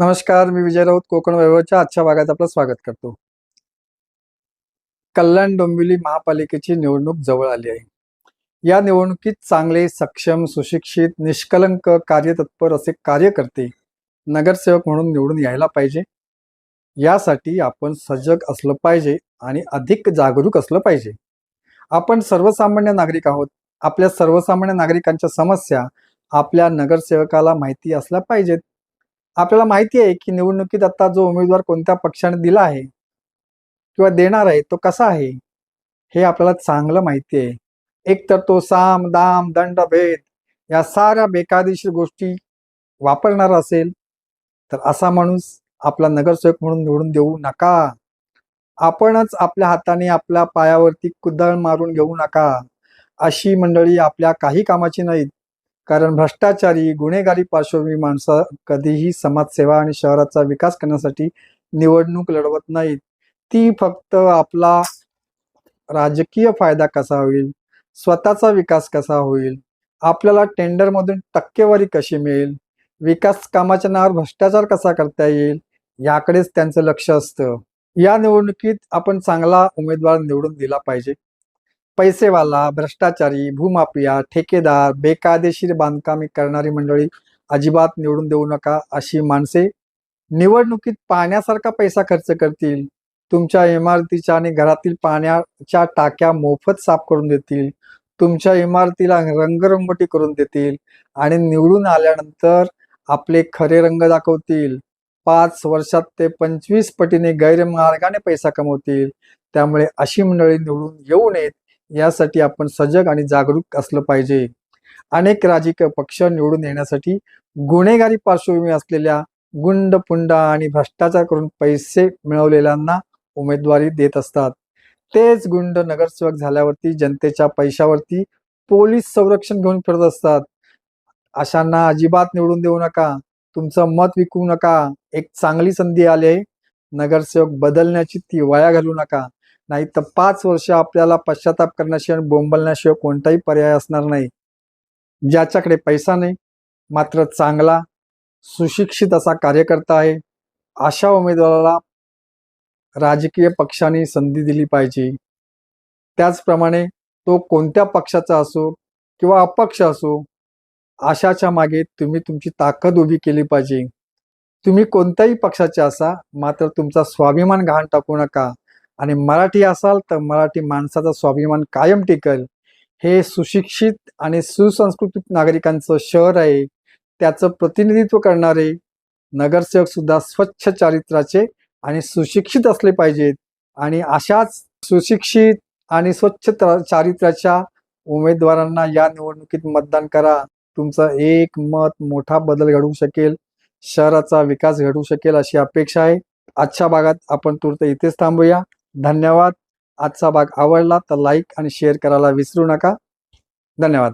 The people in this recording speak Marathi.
नमस्कार मी विजय राऊत कोकण वैभवच्या आजच्या भागात आपलं स्वागत करतो. कल्याण डोंबिवली महापालिकेची निवडणूक जवळ आली आहे. या निवडणुकीत चांगले सक्षम सुशिक्षित निष्कलंक कार्यतत्पर असे कार्यकर्ते नगरसेवक म्हणून निवडून यायला पाहिजे. यासाठी आपण सजग असलं पाहिजे आणि अधिक जागरूक असलं पाहिजे. आपण सर्वसामान्य नागरिक आहोत. आपल्या सर्वसामान्य नागरिकांच्या समस्या आपल्या नगरसेवकाला माहिती असल्या पाहिजेत. आपल्याला माहिती आहे की निवडणुकीत आता जो उमेदवार कोणत्या पक्षाने दिला आहे किंवा देणार आहे तो कसा आहे? हे आपल्याला चांगलं माहिती आहे. एक तर तो साम दाम दंड भेद या साऱ्या बेकायदेशीर गोष्टी वापरणार असेल तर असा माणूस आपला नगरसेवक म्हणून निवडून देऊ नका. आपणच आपल्या हाताने आपल्या पायावरती कुदळ मारून घेऊ नका. अशी मंडळी आपल्या काही कामाची नाहीत. कारण भ्रष्टाचारी गुन्हेगारी पार्श्वभूमी माणसं कधीही समाजसेवा आणि शहराचा विकास करण्यासाठी निवडणूक लढवत नाहीत. ती फक्त आपला राजकीय फायदा कसा होईल? स्वतःचा विकास कसा होईल? आपल्याला टेंडरमधून टक्केवारी कशी मिळेल? विकास कामाच्या नावावर भ्रष्टाचार कसा करता येईल? याकडेच त्यांचं लक्ष असतं. या निवडणुकीत आपण चांगला उमेदवार निवडून दिला पाहिजे. पैसेवाला भ्रष्टाचारी भूमाफिया ठेकेदार बेकायदेशीर बांधकामे करणारी मंडळी अजिबात निवडून देऊ नका अशी माणसे निवडणुकीत पाण्यासारखा पैसा खर्च करतील. तुमच्या इमारतीच्या आणि घरातील पाण्याच्या टाक्या मोफत साफ करून देतील. तुमच्या इमारतीला रंगरंगोटी करून देतील आणि निवडून आल्यानंतर आपले खरे रंग दाखवतील. पाच वर्षात ते पंचवीस पटीने गैरमार्गाने पैसा कमवतील. त्यामुळे अशी मंडळी निवडून येऊ नयेत. यासाठी आपण सजग आणि जागरूक असलं पाहिजे. अनेक राजकीय पक्ष निवडून येण्यासाठी गुन्हेगारी पार्श्वभूमी असलेल्या गुंडपुंडा आणि भ्रष्टाचार करून पैसे मिळवलेल्यांना उमेदवारी देत असतात. तेच गुंड नगरसेवक झाल्यावरती जनतेच्या पैशावरती पोलीस संरक्षण घेऊन फिरत असतात. अशांना अजिबात निवडून देऊ नका. तुमचं मत विकू नका. एक चांगली संधी आली आहे. नगरसेवक बदलण्याची ती वाया घालू नका. नाही तर पाच वर्ष आपल्याला पश्चाताप करण्याशिवाय आणि बोंबलण्याशिवाय कोणताही पर्याय असणार नाही. ज्याच्याकडे पैसा नाही मात्र चांगला सुशिक्षित असा कार्यकर्ता आहे अशा उमेदवाराला राजकीय पक्षाने संधी दिली पाहिजे. त्याचप्रमाणे तो कोणत्या पक्षाचा असो किंवा अपक्ष असो आशाच्या मागे तुम्ही तुमची ताकद उभी केली पाहिजे. तुम्ही कोणत्याही पक्षाचे असा मात्र तुमचा स्वाभिमान घाण टाकू नका. आणि मराठी असाल तर मराठी माणसाचा स्वाभिमान कायम टिकल. हे सुशिक्षित आणि सुसंस्कृत नागरिकांचं शहर आहे. त्याचं प्रतिनिधित्व करणारे नगरसेवक सुद्धा स्वच्छ चारित्र्याचे आणि सुशिक्षित असले पाहिजेत. आणि अशाच सुशिक्षित आणि स्वच्छ चारित्र्याच्या उमेदवारांना या निवडणुकीत मतदान करा. तुमचं एक मत मोठा बदल घडवू शकेल. शहराचा विकास घडवू शकेल अशी अपेक्षा आहे. आजच्या भागात आपण तुर्त इथेच थांबूया. धन्यवाद. आजचा भाग आवडला तर लाईक आणि शेअर करायला विसरू नका. धन्यवाद.